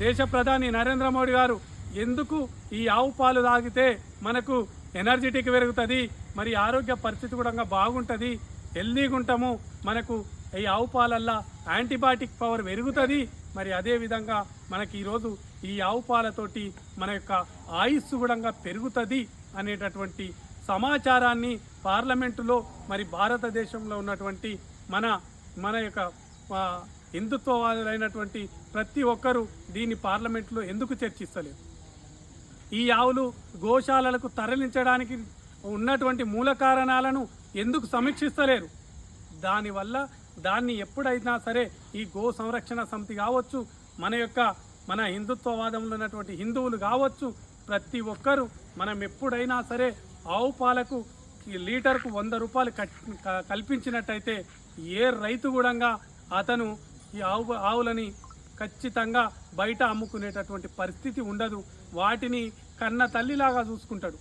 దేశ ప్రధాని నరేంద్ర మోడీ గారు ఎందుకు ఈ ఆవు పాలు తాగితే మనకు ఎనర్జెటిక్ పెరుగుతుంది మరి ఆరోగ్య పరిస్థితి కూడా బాగుంటుంది హెల్దీగా ఉంటాము మనకు ఈ ఆవు పాలల్లా యాంటీబయాటిక్ పవర్ పెరుగుతుంది. మరి అదేవిధంగా మనకి ఈరోజు ఈ ఆవు పాలతోటి మన యొక్క ఆయుస్సు కూడా పెరుగుతుంది అనేటటువంటి సమాచారాన్ని పార్లమెంటులో మరి భారతదేశంలో ఉన్నటువంటి మన మన యొక్క హిందుత్వవాదులైనటువంటి ప్రతి ఒక్కరూ దీన్ని పార్లమెంట్లో ఎందుకు చర్చిస్తలేరు? ఈ ఆవులు గోశాలలకు తరలించడానికి ఉన్నటువంటి మూల కారణాలను ఎందుకు సమీక్షిస్తలేరు? దానివల్ల దాన్ని ఎప్పుడైనా సరే ఈ గో సంరక్షణ సమితి కావచ్చు మన యొక్క మన హిందుత్వవాదంలో ఉన్నటువంటి హిందువులు కావచ్చు ప్రతి ఒక్కరూ మనం ఎప్పుడైనా సరే ఆవు పాలకు లీటర్కు వంద రూపాయలు కట్ క- కల్పించినట్టయితే ఏ రైతు కూడా అతను ఈ ఆవు ఆవులని ఖచ్చితంగా బయట అమ్ముకునేటటువంటి పరిస్థితి ఉండదు. వాటిని కన్న తల్లిలాగా చూసుకుంటాడు.